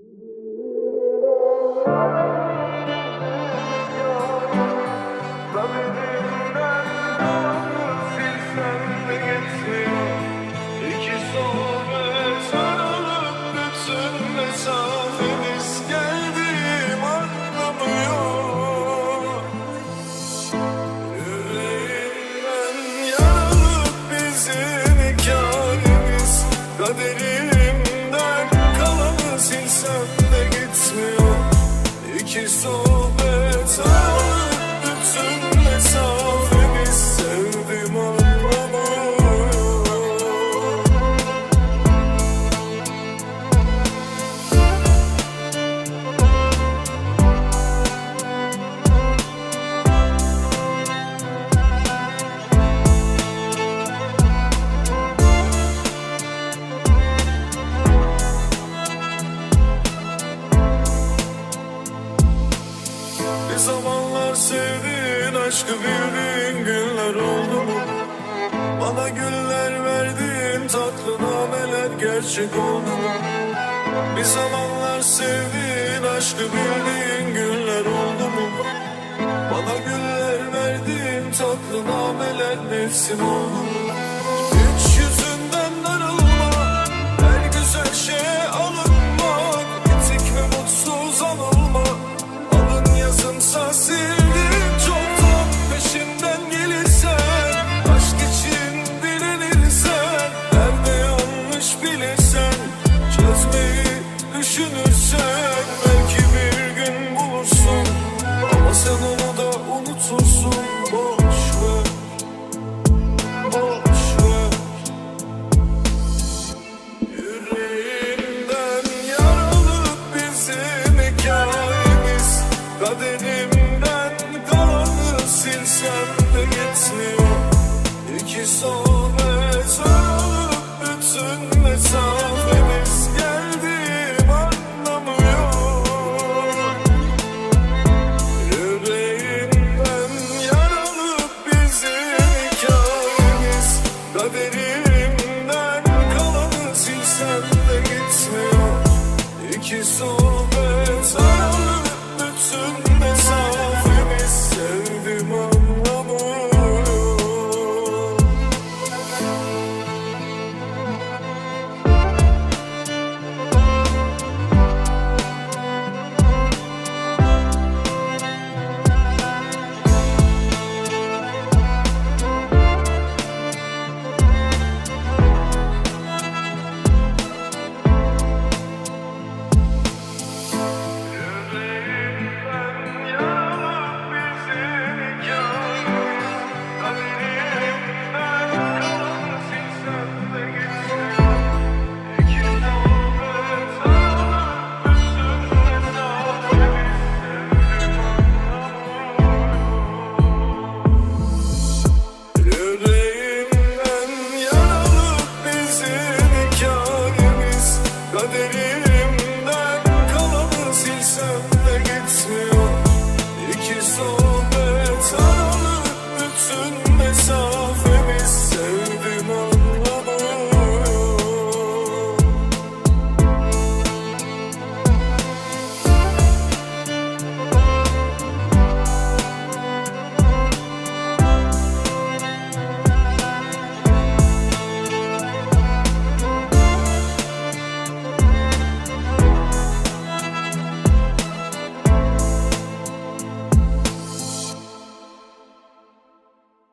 Thank you. iki soğuk Bir zamanlar sevdiğin aşkı bildiğin günler oldu mu? Bana güller verdin tatlı nameler gerçek oldu mu? Bir zamanlar sevdiğin aşkı bildiğin günler oldu mu? Bana güller verdin tatlı nameler mevsim oldu mu? kaderim.